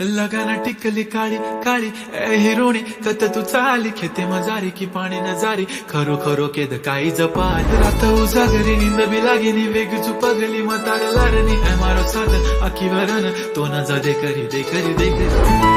लगाना टिकली काळी काळी हिरोणी कत तू चाली खेते मजारी की पाणी नजारी खरो खरो केद काही जपाल रात उजागरी निंद बी लागेनी वेग पगली मतार लारणी है मारो साध आखी वरण तो नजा जा दे करी दे करी दे करी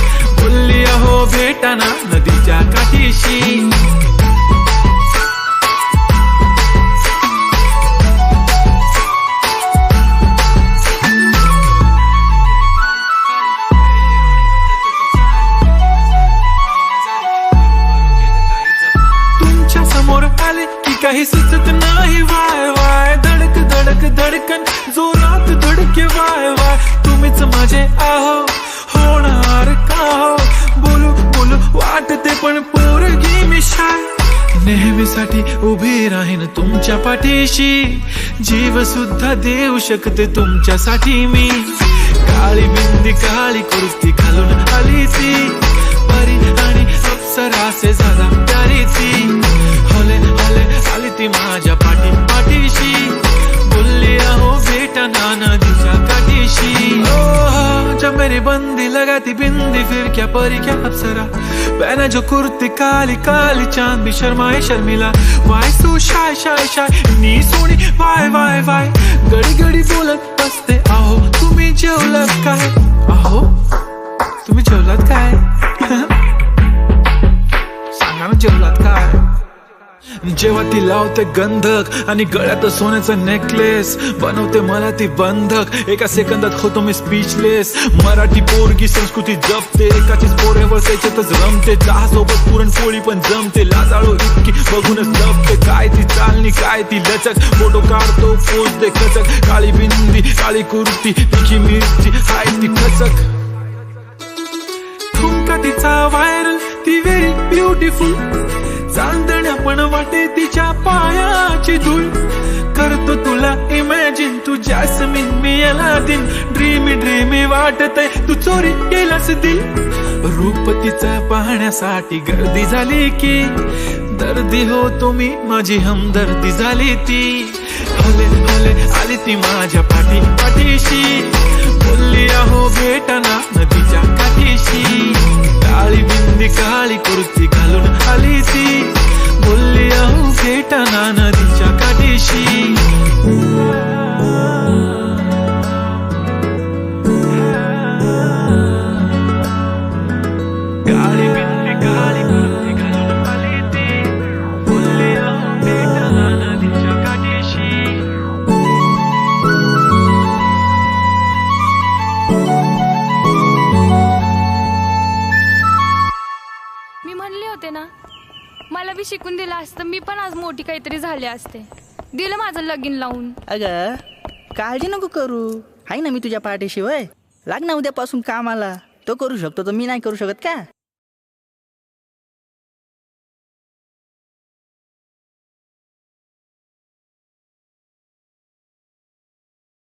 बोलली अहो भेटाना नदीच्या काठीशी. तुमच्यासमोर आले की काही सुचत नाही. वाय वाय धडक धडक धडकन. जोरात धडके वाय वाय. तुम्हीच माझे आहो. वाटते पण पोरगी मी नेहमीसाठी उभी राहीन तुमच्या पाठीशी. जीव सुद्धा देऊ शकते तुमच्यासाठी मी. काळी बिंदी काळी कुर्ती घालून आली ती परी आणि अप्सरासे झाला प्यारी ती हले हले आली ती माझ्या पाठी पाठीशी. बोलली अहो बेटा नाना दिशा काठीशी. ओ जब मेरी बंदी लगाती बिंदी फिर क्या परी क्या अप्सरा. पहना जो कुर्ती काली काली चांद भी शर्माए Sharmila why so shy shy shy नी सोनी वाय वाय वाय गडी गडी बोलत बसते आहो तुम्ही जेवलात काय आहो तुम्ही जेवलात काय जेव्हा ती लावते गंधक आणि गळ्यात सोन्याचं नेकलेस बनवते मला ती बंधक. एका सेकंदात होतो मी स्पीचलेस मराठी पोरगी संस्कृती जपते. एकाचीच पोरे त्याच्यातच रमते. चहा सोबत पुरणपोळी पण जमते. लाजाळू इतकी बघूनच जपते. काय ती चालणी काय ती लचक? फोटो काढतो पोच खचक. काळी बिंदी काळी कुर्ती तिची मिरची हाय ती खचक. ठुमका तिचा व्हायरल ती व्हेरी ब्युटिफुल चांदण्या पण वाटे तिच्या पायाची धूळ करतो तुला इमॅजिन तू जॅस्मिन मी याला दिन ड्रीमी ड्रीमी वाटत तू चोरी केलास दिल. रूप तिचा पाहण्यासाठी गर्दी झाली की दर्दी हो तुम्ही माझी हमदर्दी झाली ती. हले हले आली ती माझ्या पाठी पाठीशी. बोलली अहो भेटाना नदीच्या काठीशी. काळी बिंदी काळी कुर्ती म्हणले होते ना? मला बी शिकून दिलं असतं. मी पण आज मोठी काहीतरी झाले असते. दिलं माझं लगीन लावून. अग काळजी नको करू. आहे ना मी तुझ्या पाठीशी लाग ना उद्यापासून कामाला. तो करू शकतो तर मी नाही करू शकत का?